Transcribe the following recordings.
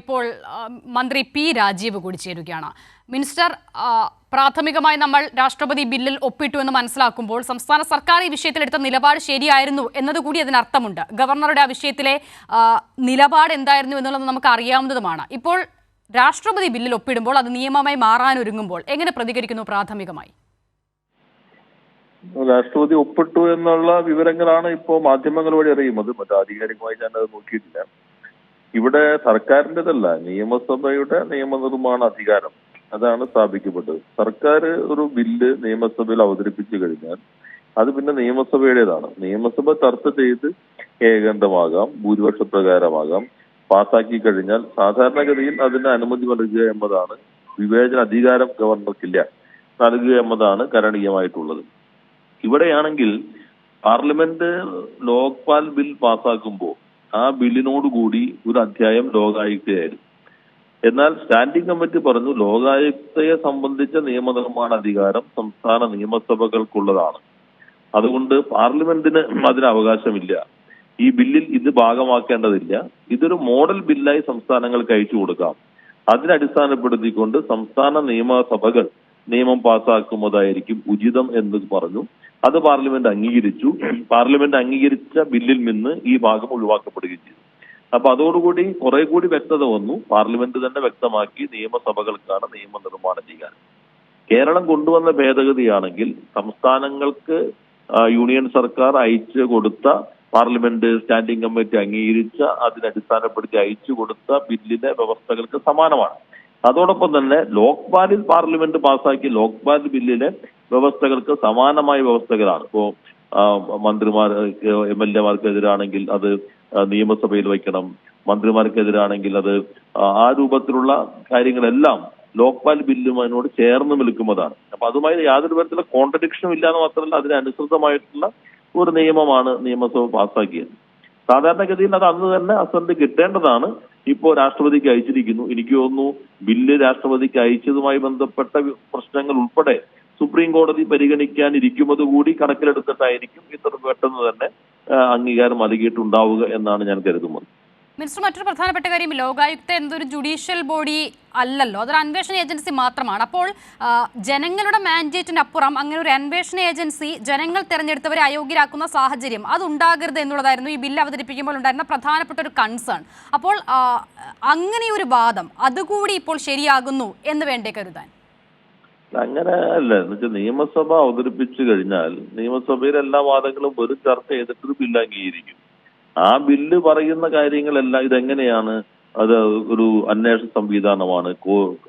ഇപ്പോൾ മന്ത്രി പി രാജീവ് കൂടി ചേരുകയാണ് മിനിസ്റ്റർ പ്രാഥമികമായി നമ്മൾ രാഷ്ട്രപതി ബില്ലിൽ ഒപ്പിട്ടു എന്ന് മനസ്സിലാക്കുമ്പോൾ സംസ്ഥാന സർക്കാർ ഈ വിഷയത്തിൽ എടുത്ത നിലപാട് ശരിയായിരുന്നു എന്നതുകൂടി അതിനർത്ഥമുണ്ട്. ഗവർണറുടെ ആ വിഷയത്തിലെ നിലപാട് എന്തായിരുന്നു എന്നുള്ളത് നമുക്ക് അറിയാവുന്നതുമാണ്. ഇപ്പോൾ രാഷ്ട്രപതി ബില്ലിൽ ഒപ്പിടുമ്പോൾ അത് നിയമമായി മാറാനൊരുങ്ങുമ്പോൾ എങ്ങനെ പ്രതികരിക്കുന്നു പ്രാഥമികമായി? രാഷ്ട്രപതി ഒപ്പിട്ടു എന്നുള്ള വിവരങ്ങളാണ് ഇപ്പോൾ മാധ്യമങ്ങൾ വഴി അറിയുന്നത്. മറ്റു ആധികാരികമായി ഞാൻ അത് നോക്കിയിട്ടില്ല. ഇവിടെ സർക്കാരിന്റെതല്ല നിയമസഭയുടെ നിയമനിർമ്മാണ അധികാരം അതാണ് സ്ഥാപിക്കപ്പെട്ടത്. സർക്കാർ ഒരു ബില്ല് നിയമസഭയിൽ അവതരിപ്പിച്ചു കഴിഞ്ഞാൽ അത് പിന്നെ നിയമസഭയുടേതാണ്. നിയമസഭ ചർച്ച ചെയ്ത് ഏകണ്ഠമാകാം ഭൂരിപക്ഷ പ്രകാരമാകാം പാസാക്കി കഴിഞ്ഞാൽ സാധാരണഗതിയിൽ അതിന് അനുമതി നൽകുക എന്നതാണ് വിവേചന അധികാരം ഗവർണർക്കില്ല നൽകുക എന്നതാണ് കരണീയമായിട്ടുള്ളത്. ഇവിടെയാണെങ്കിൽ പാർലമെന്റ് ലോക്പാൽ ബിൽ പാസ്സാക്കുമ്പോൾ ആ ബില്ലിനോടുകൂടി ഒരു അധ്യായം ലോകായുക്തയായിരുന്നു. എന്നാൽ സ്റ്റാൻഡിംഗ് കമ്മിറ്റി പറഞ്ഞു ലോകായുക്തയെ സംബന്ധിച്ച നിയമനിർമ്മാണ അധികാരം സംസ്ഥാന നിയമസഭകൾക്കുള്ളതാണ്. അതുകൊണ്ട് പാർലമെന്റിന് അതിന് അവകാശമില്ല. ഈ ബില്ലിൽ ഇത് ഭാഗമാക്കേണ്ടതില്ല. ഇതൊരു മോഡൽ ബില്ലായി സംസ്ഥാനങ്ങൾക്ക് അയച്ചു കൊടുക്കാം. അതിനടിസ്ഥാനപ്പെടുത്തിക്കൊണ്ട് സംസ്ഥാന നിയമസഭകൾ നിയമം പാസ്സാക്കുന്നതായിരിക്കും ഉചിതം എന്ന് പറഞ്ഞു. അത് പാർലമെന്റ് അംഗീകരിച്ചു. പാർലമെന്റ് അംഗീകരിച്ച ബില്ലിൽ നിന്ന് ഈ ഭാഗം ഒഴിവാക്കപ്പെടുകയും ചെയ്തു. അപ്പൊ അതോടുകൂടി കുറെ കൂടി വ്യക്തത വന്നു. പാർലമെന്റ് തന്നെ വ്യക്തമാക്കി നിയമസഭകൾക്കാണ് നിയമനിർമ്മാണം ചെയ്യാൻ. കേരളം കൊണ്ടുവന്ന ഭേദഗതിയാണെങ്കിൽ സംസ്ഥാനങ്ങൾക്ക് യൂണിയൻ സർക്കാർ അയച്ചു കൊടുത്ത പാർലമെന്റ് സ്റ്റാൻഡിംഗ് കമ്മിറ്റി അംഗീകരിച്ച അതിനടിസ്ഥാനപ്പെടുത്തി അയച്ചു കൊടുത്ത ബില്ലിലെ വ്യവസ്ഥകൾക്ക് സമാനമാണ്. അതോടൊപ്പം തന്നെ ലോക്പാലിൽ പാർലമെന്റ് പാസ്സാക്കിയ ലോക്പാൽ ബില്ലിലെ വ്യവസ്ഥകൾക്ക് സമാനമായ വ്യവസ്ഥകളാണ്. ഇപ്പോ മന്ത്രിമാർ എം എൽ എമാർക്കെതിരാണെങ്കിൽ അത് നിയമസഭയിൽ വയ്ക്കണം. മന്ത്രിമാർക്കെതിരാണെങ്കിൽ അത് ആ, രൂപത്തിലുള്ള കാര്യങ്ങളെല്ലാം ലോക്പാൽ ബില്ലും അതിനോട് ചേർന്ന് നിൽക്കുന്നതാണ്. അപ്പൊ അതുമായി യാതൊരു തരത്തിലുള്ള കോൺട്രഡിക്ഷനും ഇല്ലാന്ന് മാത്രമല്ല അതിനനുസൃതമായിട്ടുള്ള ഒരു നിയമമാണ് നിയമസഭ പാസ്സാക്കിയത്. സാധാരണഗതിയിൽ അത് അന്ന് തന്നെ അസന്റ് കിട്ടേണ്ടതാണ്. ഇപ്പോ രാഷ്ട്രപതിക്ക് അയച്ചിരിക്കുന്നു. എനിക്ക് തോന്നുന്നു ബില്ല് രാഷ്ട്രപതിക്ക് അയച്ചതുമായി ബന്ധപ്പെട്ട പ്രശ്നങ്ങൾ ഉൾപ്പെടെ സുപ്രീം കോടതി പരിഗണിക്കാനിരിക്കുന്നത് കൂടി കണക്കിലെടുത്തിട്ടായിരിക്കും ഇത്ര പെട്ടെന്ന് തന്നെ അംഗീകാരം നൽകിയിട്ടുണ്ടാവുക എന്നാണ് ഞാൻ കരുതുന്നത്. മിനിസ്റ്റർ മറ്റൊരു പ്രധാനപ്പെട്ട കാര്യം ലോകായുക്ത എന്തൊരു ജുഡീഷ്യൽ ബോഡി അല്ലല്ലോ. അതൊരു അന്വേഷണ ഏജൻസി മാത്രമാണ്. അപ്പോൾ ജനങ്ങളുടെ മാൻഡേറ്റിന് അപ്പുറം അങ്ങനെ ഒരു അന്വേഷണ ഏജൻസി ജനങ്ങൾ തെരഞ്ഞെടുത്തവരെ അയോഗ്യരാക്കുന്ന സാഹചര്യം അതുണ്ടാകരുത് എന്നുള്ളതായിരുന്നു ഈ ബില്ല് അവതരിപ്പിക്കുമ്പോൾ ഉണ്ടായിരുന്ന പ്രധാനപ്പെട്ട ഒരു കൺസേൺ അപ്പോൾ അങ്ങനെയൊരു വാദം അതുകൂടി ഇപ്പോൾ ശരിയാകുന്നു എന്ന് വേണ്ടേ കരുതാൻ? അങ്ങനെ അല്ല. എന്ന് വെച്ചാൽ നിയമസഭ അവതരിപ്പിച്ചു കഴിഞ്ഞാൽ നിയമസഭയിൽ എല്ലാ വാദങ്ങളും വെറും ചർച്ച ചെയ്തിട്ട് ബില്ല് അംഗീകരിക്കും. ആ ബില്ല് പറയുന്ന കാര്യങ്ങളെല്ലാം ഇതെങ്ങനെയാണ്? അത് ഒരു അന്വേഷണ സംവിധാനമാണ്.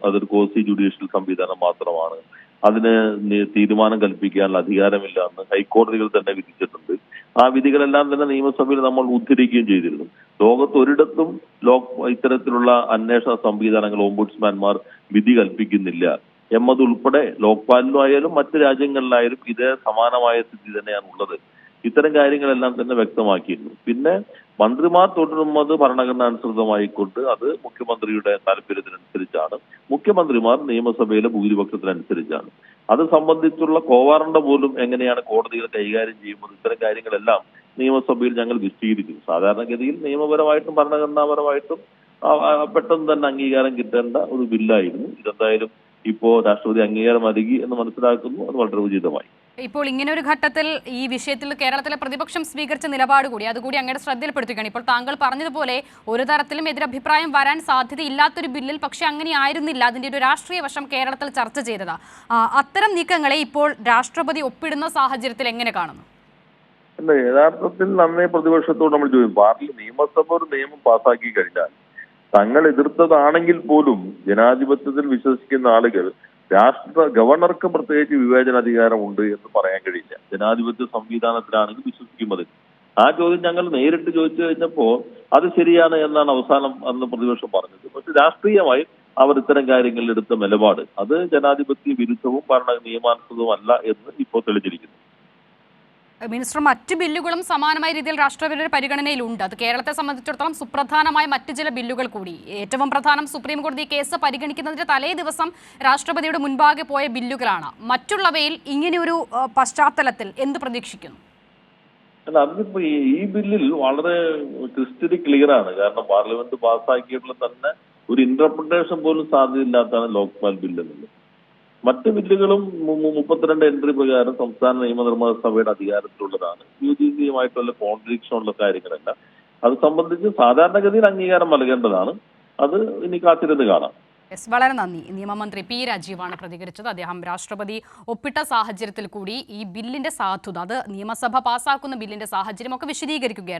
അതൊരു കോസി ജുഡീഷ്യൽ സംവിധാനം മാത്രമാണ്. അതിന് തീരുമാനം കൽപ്പിക്കാനുള്ള അധികാരമില്ല എന്ന് ഹൈക്കോടതികൾ തന്നെ വിധിച്ചിട്ടുണ്ട്. ആ വിധികളെല്ലാം തന്നെ നിയമസഭയിൽ നമ്മൾ ഉദ്ധരിക്കുകയും ചെയ്തിരുന്നു. ലോകത്ത് ഒരിടത്തും ലോക് ഇത്തരത്തിലുള്ള അന്വേഷണ സംവിധാനങ്ങൾ ഓംബുഡ്സ്മാൻമാർ വിധി കൽപ്പിക്കുന്നില്ല. എന്നതുൾപ്പെടെ ലോക്പാലിലും ആയാലും മറ്റ് രാജ്യങ്ങളിലായാലും ഇതേ സമാനമായ സ്ഥിതി തന്നെയാണ് ഉള്ളത്. ഇത്തരം കാര്യങ്ങളെല്ലാം തന്നെ വ്യക്തമാക്കിയിരുന്നു. പിന്നെ മന്ത്രിമാർ തുടരുന്നത് ഭരണഘടനാനുസൃതമായിക്കൊണ്ട് അത് മുഖ്യമന്ത്രിയുടെ താല്പര്യത്തിനനുസരിച്ചാണ്. മുഖ്യമന്ത്രിമാർ നിയമസഭയിലെ ഭൂരിപക്ഷത്തിനനുസരിച്ചാണ്. അത് സംബന്ധിച്ചുള്ള കോവാറണ്ട പോലും എങ്ങനെയാണ് കോടതികൾ കൈകാര്യം ചെയ്യുമ്പോൾ ഇത്തരം കാര്യങ്ങളെല്ലാം നിയമസഭയിൽ ഞങ്ങൾ വിശദീകരിക്കും സാധാരണഗതിയിൽ നിയമപരമായിട്ടും ഭരണഘടനാപരമായിട്ടും പെട്ടെന്ന് തന്നെ അംഗീകാരം കിട്ടേണ്ട ഒരു ബില്ലായിരുന്നു. ഇതെന്തായാലും ഇപ്പോ രാഷ്ട്രപതി അംഗീകാരം നൽകി എന്ന് മനസ്സിലാക്കുന്നു. അത് വളരെ ഉചിതമായി. ഇപ്പോൾ ഇങ്ങനെ ഒരു ഘട്ടത്തിൽ ഈ വിഷയത്തിൽ കേരളത്തിലെ പ്രതിപക്ഷം സ്വീകരിച്ച നിലപാട് കൂടി അതുകൂടി അങ്ങയുടെ ശ്രദ്ധയിൽപ്പെടുത്തുകയാണ് ഇപ്പോൾ താങ്കൾ പറഞ്ഞതുപോലെ ഒരു തരത്തിലും എതിരഭിപ്രായം വരാൻ സാധ്യതയില്ലാത്തൊരു ബില്ലിൽ പക്ഷെ അങ്ങനെ ആയിരുന്നില്ല. അതിന്റെ ഒരു രാഷ്ട്രീയ വശം കേരളത്തിൽ ചർച്ച ചെയ്തതാ. അത്തരം നീക്കങ്ങളെ ഇപ്പോൾ രാഷ്ട്രപതി ഒപ്പിടുന്ന സാഹചര്യത്തിൽ എങ്ങനെ കാണുന്നു? അല്ല യഥാർത്ഥത്തിൽ നന്നേ പ്രതിപക്ഷത്തോട് നമ്മൾ ചോദിക്കും. പാർട്ടി നിയമസഭ ഒരു നിയമം പാസാക്കി കഴിഞ്ഞാൽ തങ്ങൾ എതിർത്തതാണെങ്കിൽ പോലും ജനാധിപത്യത്തിൽ വിശ്വസിക്കുന്ന ആളുകൾ രാഷ്ട്ര ഗവർണർക്ക് പ്രത്യേകിച്ച് വിവേചനാധികാരം ഉണ്ട് എന്ന് പറയാൻ കഴിയില്ല. ജനാധിപത്യ സംവിധാനത്തിലാണെങ്കിൽ വിശ്വസിക്കുന്നത്. ആ ചോദ്യം ഞങ്ങൾ നേരിട്ട് ചോദിച്ചു കഴിഞ്ഞപ്പോ അത് ശരിയാണ് എന്നാണ് അവസാനം അന്ന് പ്രതിപക്ഷം പറഞ്ഞത്. പക്ഷെ രാഷ്ട്രീയമായി അവർ ഇത്തരം കാര്യങ്ങളിൽ എടുത്ത നിലപാട്. അത് ജനാധിപത്യ വിരുദ്ധവും ഭരണ നിയമാനുസൃതവും അല്ല എന്ന് ഇപ്പോൾ തെളിഞ്ഞിരിക്കുന്നു. മിനിസ്റ്റർ മറ്റ് ബില്ലുകളും സമാനമായ രീതിയിൽ രാഷ്ട്രപതിയുടെ പരിഗണനയിലുണ്ട്. അത് കേരളത്തെ സംബന്ധിച്ചിടത്തോളം സുപ്രധാനമായ മറ്റ് ചില ബില്ലുകൾ കൂടി. ഏറ്റവും പ്രധാനം സുപ്രീം കോടതി കേസ് പരിഗണിക്കുന്നതിന്റെ തലേ ദിവസം രാഷ്ട്രപതിയുടെ മുൻപാകെ പോയ ബില്ലുകളാണ്. മറ്റുള്ളവയിൽ ഇങ്ങനെയൊരു പശ്ചാത്തലത്തിൽ എന്ത് പ്രതീക്ഷിക്കുന്നു? അല്ല അതിപ്പോ ഈ ബില്ലിൽ വളരെ ക്രിസ്റ്റലി ക്ലിയർ ആണ്. കാരണം പാർലമെന്റ് പാസ്സാക്കിയിട്ടുള്ള തന്നെ ഒരു ഇന്റർപ്രിട്ടേഷൻ പോലും സാധ്യതയില്ലാത്തതാണ് ലോക്പാൽ ബില്ല് എന്നുള്ളത്. മറ്റ് ബില്ലുകളും മുപ്പത്തിരണ്ട് എൻട്രി പ്രകാരം സംസ്ഥാന നിയമനിർമ്മാണ സഭയുടെ അധികാരത്തിലുള്ളതാണ്. യു ജി സിയുമായിട്ടുള്ള കോൺട്രിക്ഷൻ ഉള്ള കാര്യങ്ങളല്ല. അത് സംബന്ധിച്ച് സാധാരണഗതിയിൽ അംഗീകാരം നൽകേണ്ടതാണ്. അത് ഇനി കാത്തിരുന്ന് കാണാം. എസ് വളരെ നന്ദി. നിയമമന്ത്രി പി രാജീവാണ് പ്രതികരിച്ചത്. അദ്ദേഹം രാഷ്ട്രപതി ഒപ്പിട്ട സാഹചര്യത്തിൽ കൂടി ഈ ബില്ലിന്റെ സാധുത അത് നിയമസഭ പാസാക്കുന്ന ബില്ലിന്റെ സാഹചര്യം ഒക്കെ വിശദീകരിക്കുകയായിരുന്നു.